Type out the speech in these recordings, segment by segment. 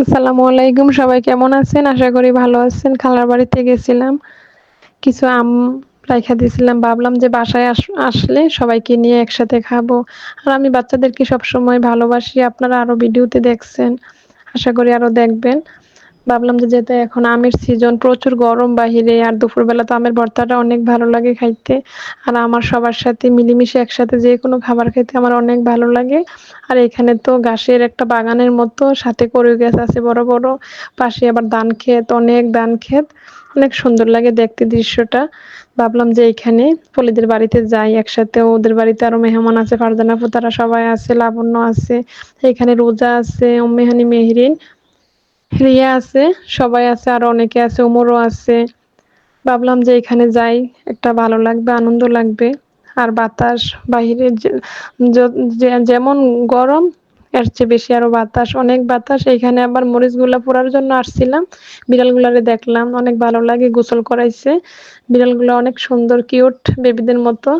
আসসালামু আলাইকুম, সবাই কেমন আছেন? আশা করি ভালো আছেন। খালার বাড়িতে গেছিলাম। কিছু আম রাইখা দিয়েছিলাম। ভাবলাম যে বাসায় আস, আসলে সবাইকে নিয়ে একসাথে খাব। আর আমি বাচ্চাদেরকে সবসময় ভালোবাসি। আপনারা আরও ভিডিওতে দেখছেন। আশা করি আরও দেখবেন। ভাবলাম যে যেতে এখন আমের সিজন প্রচুর গরম বাহিরে আর দুপুরবেলা তো আমের ভর্তাটা অনেক ভালো লাগে খাইতে। আর আমার সবার সাথে মিলেমিশে একসাথে যে কোনো খাবার খেতে আমার অনেক ভালো লাগে। আর এখানে তো ঘাসের একটা বাগানের মতো, সাথে করে গাছ আছে বড় বড়, পাশে আবার ধান ক্ষেত, অনেক ধান ক্ষেত। অনেক সুন্দর লাগে দেখতে দৃশ্যটা। ভাবলাম যে এখানে পলিদের বাড়িতে যাই একসাথে, ওদের বাড়িতে আরও মেহমান আছে, ফারজানা তারা সবাই আছে, লাবণ্য আছে, এখানে রোজা আছে উম্মেহানি মেহরিন। রিয়া আছে, সবাই আছে, আর অনেকে আছে, উমরও আছে। ভাবলাম যে এখানে যাই, একটা ভালো লাগবে, আনন্দ লাগবে। আর বাতাস, বাহিরে যেমন গরম, এর চেয়ে বেশি আরও বাতাস, অনেক বাতাস। এইখানে আবার মরিচগুলা পোড়ার জন্য আসছিলাম, বিড়ালগুলারে দেখলাম, অনেক ভালো লাগে, গোসল করাইছে। বিড়ালগুলো অনেক সুন্দর কিউট বেবিদের মতো।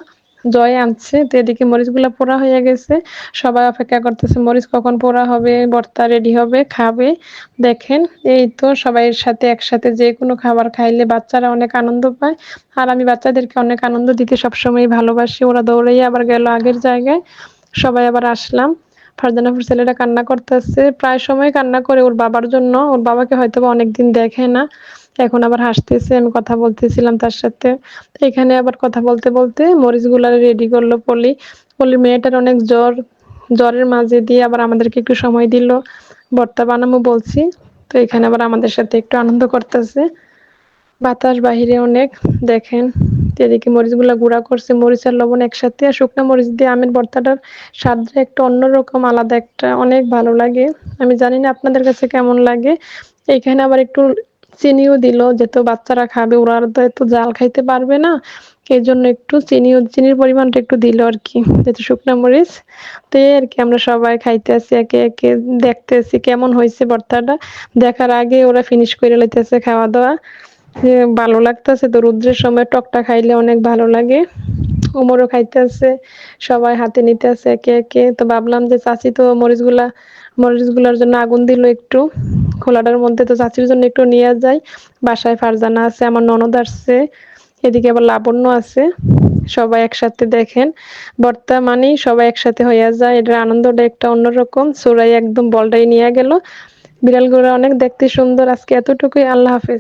জয় আনছে। তো এদিকে মরিচগুলা পোড়া হয়ে গেছে। সবাই অপেক্ষা করতেছে, মরিচ কখন পোড়া হবে বর্তা রেডি হবে, খাবে। দেখেন, এই তো সবাইয়ের সাথে একসাথে যে কোনো খাবার খাইলে বাচ্চারা অনেক আনন্দ পায়। আর আমি বাচ্চাদেরকে অনেক আনন্দ দিতে সবসময় ভালোবাসি। ওরা দৌড়াই আবার গেল আগের জায়গায়। সবাই আবার আসলাম। ফারজানাপুর ছেলেটা কান্না করতেছে। প্রায় সময় কান্না করে ওর বাবার জন্য। ওর বাবাকে হয়তো অনেকদিন দেখে না। এখন আবার হাসতেছে, আমি কথা বলতেছিলাম তার সাথে। এখানে আবার কথা বলতে বলতে মরিচগুলা রেডি করল পলি। পলির মেয়েটার অনেক জ্বর, জ্বরের মাঝে দিয়ে আবার আমাদেরকে একটু সময় দিল। ভর্তা বানামো বলছি, তো এখানে আবার আমাদের সাথে একটু আনন্দ করতেছে। বাতাস বাহিরে অনেক, দেখেন। এদিকে মরিচগুলো গুঁড়া করছে, মরিচ আর লবণ একসাথে। আর শুকনো মরিচ দিয়ে আমের ভর্তাটার স্বাদটা একটা অন্যরকম, আলাদা একটা, অনেক ভালো লাগে। আমি জানি না আপনাদের কাছে কেমন লাগে। এখানে আবার একটু চিনিও দিল যেহেতু বাচ্চারা খাবে, ওরা তো এত জাল খাইতে পারবে না। এই জন্য একটু চিনি চিনির পরিমাণটা একটু দিল আর কি, যেহেতু শুকনো মরিচ। তো এই আর কি, আমরা সবাই খাইতে আছি একে একে দেখতেছি কেমন হয়েছে ভর্তাটা। দেখার আগে ওরা ফিনিশ করে লইতেছে খাওয়া দাওয়া ভালো লাগতেছে তো, রুদ্রের সময় টকটা খাইলে অনেক ভালো লাগে। উমরও খাইতে আছে সবাই হাতে নিতে আছে একে একে। তো ভাবলাম যে, চাচি তো মরিচগুলা, মরিচগুলার জন্য আগুন দিল একটু। খোলাটার মধ্যে তো চাচির জন্য একটু নিয়ে যায় বাসায় ফারজানা আছে, আমার ননদ আসছে, এদিকে আবার লাবণ্য আছে, সবাই একসাথে দেখেন। বর্তা মানেই সবাই একসাথে হইয়া যায়, এটার আনন্দটা একটা অন্যরকম, সোরাই একদম বলটাই নিয়ে গেল। বিড়ালগুলো অনেক দেখতে সুন্দর, আজকে এতটুকুই, আল্লাহ হাফেজ।